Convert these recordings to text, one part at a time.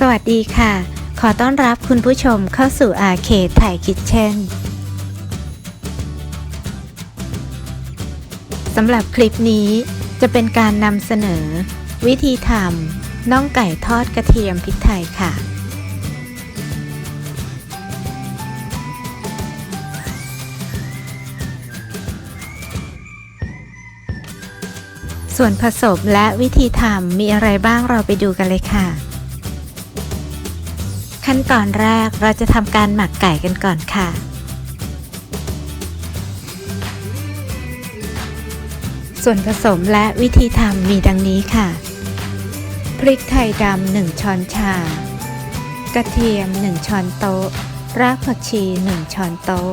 สวัสดีค่ะ ขอต้อนรับคุณผู้ชมเข้าสู่อาเคดถ่ายคิทเช่นสำหรับคลิปนี้จะเป็นการนำเสนอ วิธีทำน่องไก่ทอดกระเทียมพริกไทยค่ะ ส่วนผสมและวิธีทำมีอะไรบ้างเราไปดูกันเลยค่ะ ขั้นตอนแรกเราจะทำการหมักไก่กันก่อนค่ะส่วนผสมและวิธีทำมีดังนี้ค่ะ พริกไทยดำ1ช้อนชา กระเทียม1ช้อนโต๊ะ รากผักชี1ช้อนโต๊ะ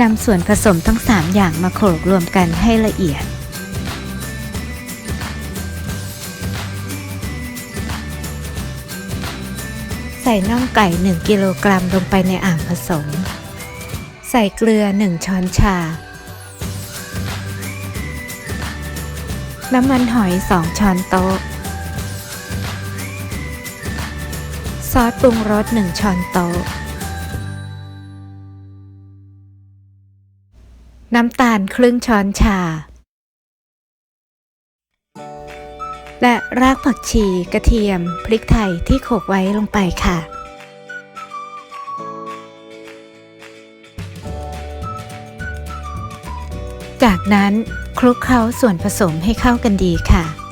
นำส่วนผสมทั้ง3อย่างมาโขลกรวมกันให้ละเอียด ใส่น่องไก่ 1 กิโลกรัมลงไปในอ่างผสม ใส่เกลือ 1 ช้อนชา น้ำมันหอย 2 ช้อนโต๊ะ ซอสปรุงรส 1 ช้อนโต๊ะ น้ำตาลครึ่งช้อนชา และรากผักชี กระเทียม พริกไทยที่โขลกไว้ลงไปค่ะ จากนั้นคลุกเคล้าส่วนผสมให้เข้ากันดีค่ะ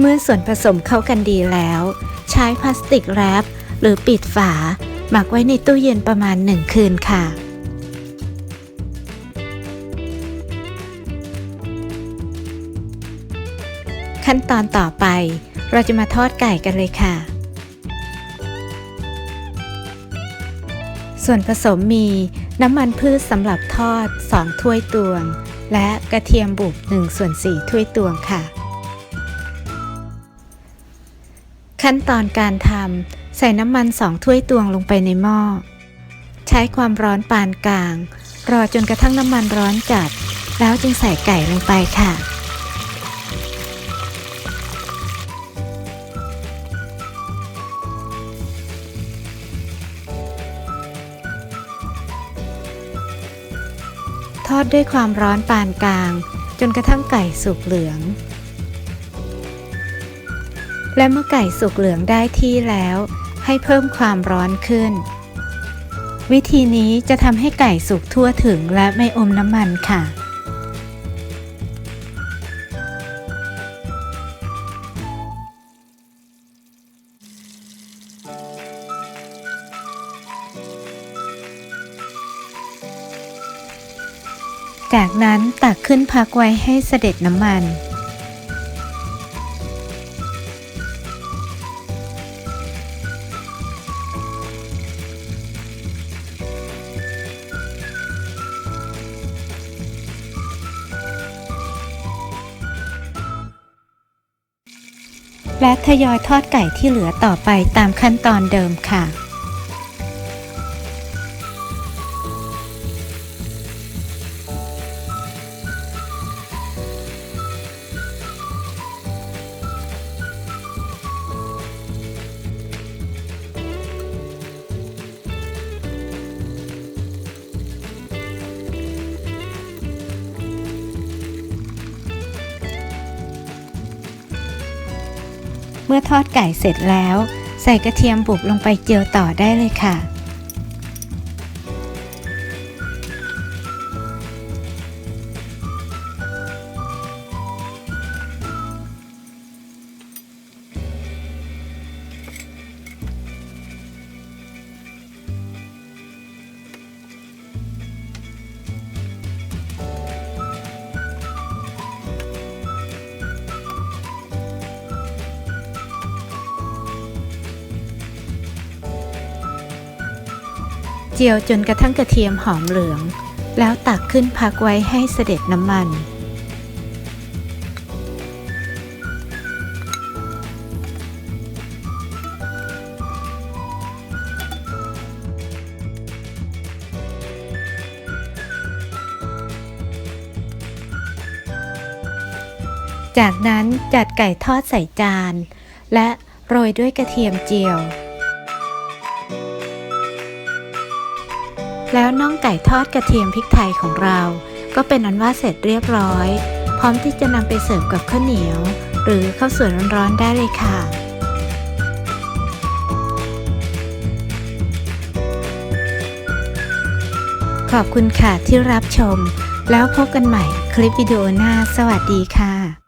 เมื่อส่วนผสมเข้ากันดีแล้ว ใช้พลาสติกแรปหรือปิดฝา หมักไว้ในตู้เย็นประมาณ1คืนค่ะ ขั้นตอนต่อไปเราจะมาทอดไก่กันเลยค่ะ ส่วนผสมมีน้ำมันพืชสำหรับทอด 2 ถ้วยตวง และกระเทียมบุบ1ส่วน4ถ้วยตวงค่ะ ขั้นตอนการทำใส่น้ำมันสองถ้วยตวงลงไปในหม้อ ใช้ความร้อนปานกลาง รอจนกระทั่งน้ำมันร้อนจัด แล้วจึงใส่ไก่ลงไปค่ะ ทอดด้วยความร้อนปานกลาง จนกระทั่งไก่สุกเหลือง และเมื่อไก่สุกเหลืองได้ที่แล้ว ให้เพิ่มความร้อนขึ้น วิธีนี้จะทำให้ไก่สุกทั่วถึงและไม่อมน้ำมันค่ะจากนั้นตักขึ้นพักไว้ให้เสด็จน้ำมัน และทยอยทอดไก่ที่เหลือต่อไปตามขั้นตอนเดิมค่ะ เมื่อทอดไก่เสร็จแล้ว ใส่กระเทียมบุบลงไปเจียวต่อได้เลยค่ะ จียวจนกระทั่งกระเทียมหอมเหลือง แล้วตักขึ้นพักไว้ให้เสด็จน้ำมันจากนั้นจัดไก่ทอดใส่จาน และโรยด้วยกระเทียมเจียว แล้วน่องไก่ทอดกระเทียมพริกไทยของเรา ก็เป็นอันว่าเสร็จเรียบร้อย พร้อมที่จะนำไปเสิร์ฟกับข้าวเหนียว หรือข้าวสวยร้อนๆได้เลยค่ะขอบคุณค่ะที่รับชม แล้วพบกันใหม่คลิปวิดีโอหน้า สวัสดีค่ะ